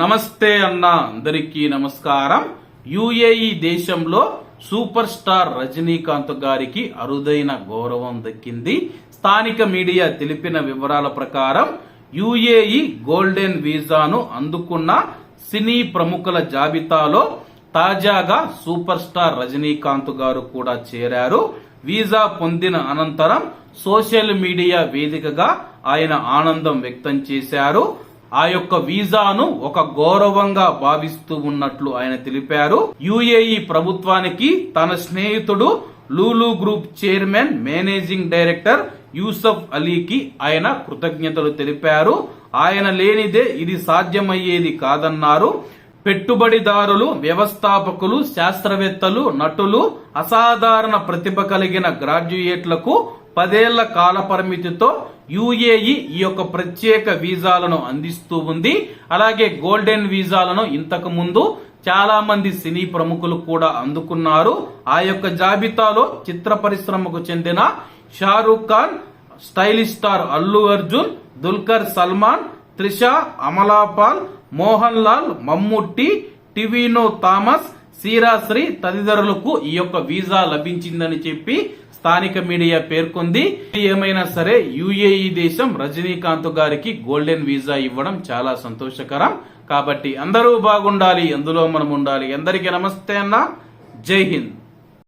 నమస్తే అన్న అందరికీ నమస్కారం. యుఏఈ దేశంలో సూపర్ స్టార్ రజనీకాంత్ గారికి అరుదైన గౌరవం దక్కింది. స్థానిక మీడియా తెలిపిన వివరాల ప్రకారం యుఏఈ గోల్డెన్ వీసాను అందుకున్న సినీ ప్రముఖుల జాబితాలో తాజాగా సూపర్ స్టార్ రజనీకాంత్ గారు కూడా చేరారు. వీసా పొందిన అనంతరం సోషల్ మీడియా వేదికగా ఆయన ఆనందం వ్యక్తం చేశారు. ఆ యొక్క వీసాను ఒక గౌరవంగా భావిస్తూ ఉన్నట్లు ఆయన తెలిపారు. యుఏఈ ప్రభుత్వానికి తన స్నేహితుడు Lulu group chairman managing director Yusuf అలీకి ఆయన కృతజ్ఞతలు తెలిపారు. ఆయన లేనిదే ఇది సాధ్యమయ్యేది కాదన్నారు. పెట్టుబడిదారులు వ్యవస్థాపకులు శాస్త్రవేత్తలు నటులు అసాధారణ ప్రతిభ కలిగిన గ్రాడ్యుయేట్లకు పదేళ్ళ కాల పరిమితితో యుఏఈ ఈ యొక్క ప్రత్యేక వీసాలను అందిస్తూ ఉంది. అలాగే గోల్డెన్ వీసాలను ఇంతకు ముందు చాలా మంది సినీ ప్రముఖులు కూడా అందుకున్నారు. ఆ యొక్క జాబితాలో చిత్ర పరిశ్రమకు చెందిన షారూఖ్ ఖాన్ స్టైలిష్ స్టార్ అల్లు అర్జున్ దుల్కర్ సల్మాన్ త్రిష అమలాపాల్ మోహన్ లాల్ మమ్ముట్టి టివినో థామస్ సీరాశ్రీ తదితరులకు ఈ యొక్క వీసా లభించిందని చెప్పి స్థానిక మీడియా పేర్కొంది. ఏమైనా సరే యుఏఈ దేశం రజనీకాంత్ గారికి గోల్డెన్ వీసా ఇవ్వడం చాలా సంతోషకరం. కాబట్టి అందరూ బాగుండాలి అందులో మనం ఉండాలి అందరికీ నమస్తే అన్న. జై హింద్.